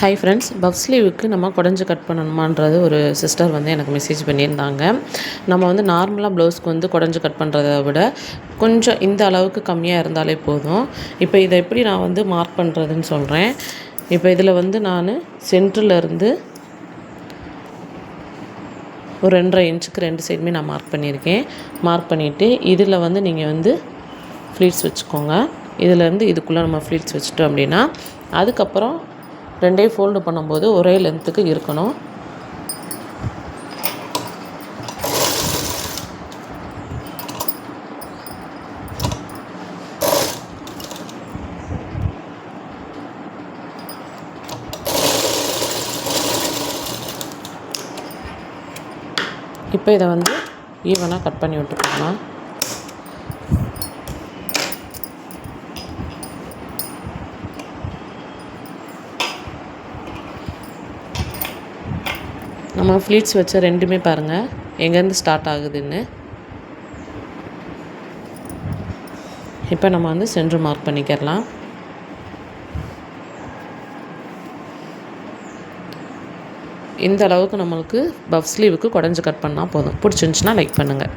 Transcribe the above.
Hi friends puff ஸ்லீவுக்கு நம்ம குடஞ்சி cut பண்ணணுமான்றது ஒரு sister வந்து எனக்கு மெசேஜ் பண்ணியிருந்தாங்க. நம்ம வந்து நார்மலாக ப்ளவுஸ்க்கு வந்து குடஞ்சி கட் பண்ணுறத விட கொஞ்சம் இந்த அளவுக்கு கம்மியாக இருந்தாலே போதும். இப்போ இதை எப்படி நான் வந்து மார்க் பண்ணுறதுன்னு சொல்கிறேன் இப்போ இதில் வந்து நான் சென்ட்ரிலேருந்து ஒரு ரெண்டரை இன்ச்சுக்கு ரெண்டு சைடுமே நான் மார்க் பண்ணியிருக்கேன். மார்க் பண்ணிவிட்டு இதில் வந்து நீங்கள் வந்து ஃப்ளீட்ஸ் வச்சுக்கோங்க. இதிலேருந்து இதுக்குள்ளே நம்ம ஃப்ளீட்ஸ் வச்சுட்டோம் அப்படின்னா அதுக்கப்புறம் ரெண்டையும் ஃபோல்டு பண்ணும்போது ஒரே லென்த்துக்கு இருக்கணும். இப்போ இதை வந்து ஈவனாக கட் பண்ணி விட்டுக்கலாம். நம்ம ஃப்ளீட்ஸ் வச்ச ரெண்டுமே பாருங்கள் எங்கேருந்து ஸ்டார்ட் ஆகுதுன்னு. இப்போ நம்ம வந்து சென்ட்ரு மார்க் பண்ணிக்கிறலாம். இந்த அளவுக்கு நம்மளுக்கு பஃப் ஸ்லீவுக்கு குடஞ்சி கட் பண்ணால் போதும். பிடிச்சிருந்துச்சின்னா லைக் பண்ணுங்கள்